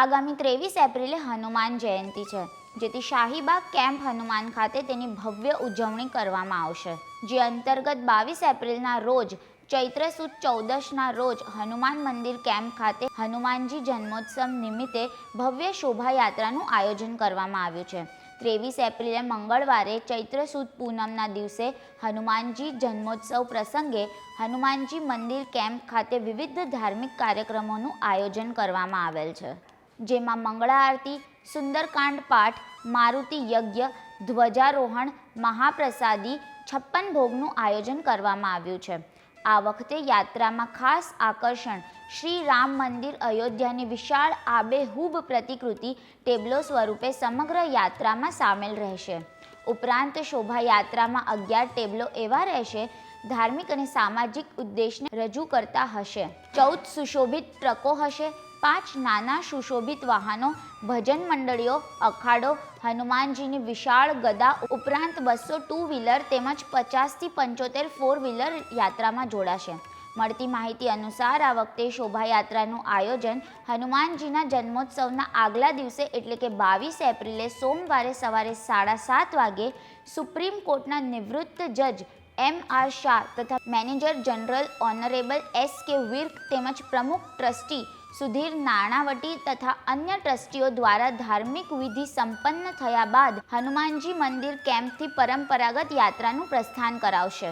આગામી ત્રેવીસ એપ્રિલે હનુમાન જયંતિ છે, જેથી શાહીબાગ કેમ્પ હનુમાન ખાતે તેની ભવ્ય ઉજવણી કરવામાં આવશે. જે અંતર્ગત બાવીસ એપ્રિલના રોજ, ચૈત્ર સુદ ચૌદશના રોજ હનુમાન મંદિર કેમ્પ ખાતે હનુમાનજી જન્મોત્સવ નિમિત્તે ભવ્ય શોભાયાત્રાનું આયોજન કરવામાં આવ્યું છે. ત્રેવીસ એપ્રિલે મંગળવારે ચૈત્ર સુદ પૂનમના દિવસે હનુમાનજી જન્મોત્સવ પ્રસંગે હનુમાનજી મંદિર કેમ્પ ખાતે વિવિધ ધાર્મિક કાર્યક્રમોનું આયોજન કરવામાં આવેલ છે. જેમાં મંગળા આરતી સુંદરકાંડ પાઠ, મારુતિ યજ્ઞ, ધ્વજારોહણ, મહાપ્રસાદી, છપ્પન ભોગનું આયોજન કરવામાં આવ્યું છે. આ વખતે યાત્રામાં ખાસ આકર્ષણ શ્રી રામ મંદિર અયોધ્યાની વિશાળ આબેહૂબ પ્રતિકૃતિ ટેબલો સ્વરૂપે સમગ્ર યાત્રામાં સામેલ રહેશે. ઉપરાંત શોભાયાત્રામાં અગિયાર ટેબલો એવા રહેશે, ધાર્મિક અને સામાજિક ઉદ્દેશને રજૂ કરતા હશે. ચૌદ સુશોભિત ટ્રકો હશે પાંચ નાના સુશોભિત વાહનો, ભજન મંડળીઓ, અખાડો, હનુમાનજીની વિશાળ ગદા ઉપરાંત બસો ટુ વ્હીલર તેમજ પચાસથી પંચોતેર ફોર વ્હીલર યાત્રામાં જોડાશે. મળતી માહિતી અનુસાર આ વખતે શોભાયાત્રાનું આયોજન હનુમાનજીના જન્મોત્સવના આગલા દિવસે એટલે કે બાવીસ એપ્રિલે સોમવારે સવારે સાડા સાત વાગે સુપ્રીમ કોર્ટના નિવૃત્ત જજ એમ આર શાહ તથા મેનેજર જનરલ ઓનરેબલ એસ કે વિર્ક તેમજ પ્રમુખ ટ્રસ્ટી સુધીર નાણાવટી તથા અન્ય ટ્રસ્ટીઓ દ્વારા ધાર્મિક વિધિ સંપન્ન થયા બાદ હનુમાનજી મંદિર કેમ્પથી પરંપરાગત યાત્રાનું પ્રસ્થાન કરાવશે.